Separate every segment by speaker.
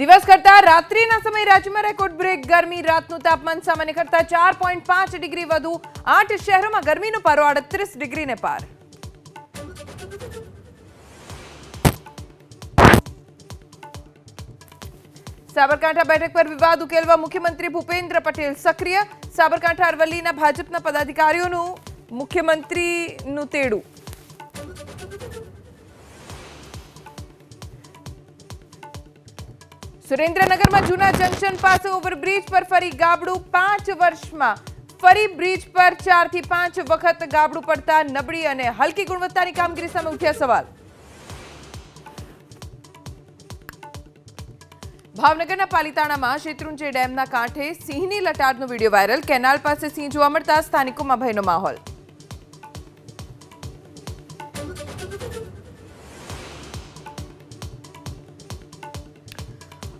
Speaker 1: દિવસ કરતા રાત્રિના સમયે રાજ્યમાં રેકોર્ડ બ્રેક, ગરમી, રાતનું તાપમાન સામાન્ય કરતા ચાર પોઈન્ટ પાંચ ડિગ્રી વધુ. આઠ શહેરોમાં ગરમીનો પારો આડત્રીસ ડિગ્રીને પાર. સાબરકાંઠા બેઠક પર વિવાદ ઉકેલવા મુખ્યમંત્રી ભૂપેન્દ્ર પટેલ સક્રિય. સાબરકાંઠા અરવલ્લીના ભાજપના પદાધિકારીઓનું મુખ્યમંત્રીનું તેડું. સુરેન્દ્રનગરમાં જૂના જંકશન પાસે ઓવરબ્રિજ પર ફરી ગાબડું પાંચ વર્ષમાં ફરી બ્રિજ પર ચારથી પાંચ વખત ગાબડું પડતા નબળી અને હલકી ગુણવત્તાની કામગીરી સામે ઉઠ્યા સવાલ. ભાવનગરના પાલિતાણામાં શેત્રુંજય ડેમના કાંઠે સિંહની લટારનો વીડિયો વાયરલ. કેનાલ પાસે સિંહ જોવા મળતા સ્થાનિકોમાં ભયનો માહોલ.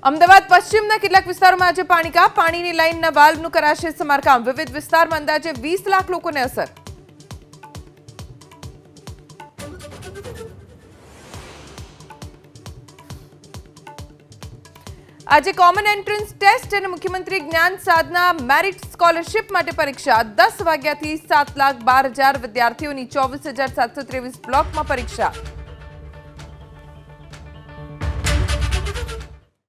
Speaker 1: અમદાવાદ પશ્ચિમના કેટલાક વિસ્તારોમાં આજે પાણી કાપ પાણીની લાઇનના વાલ્વનું કરાશે સમારકામ. વિવિધ વિસ્તારમાં અંદાજે વીસ લાખ લોકોને અસર. આજે કોમન એન્ટ્રન્સ ટેસ્ટ અને મુખ્યમંત્રી જ્ઞાન સાધના મેરિટ સ્કોલરશિપ માટે પરીક્ષા. દસ વાગ્યાથી સાત લાખ બાર હજાર વિદ્યાર્થીઓની ચોવીસ હજાર સાતસો ત્રેવીસ બ્લોકમાં પરીક્ષા.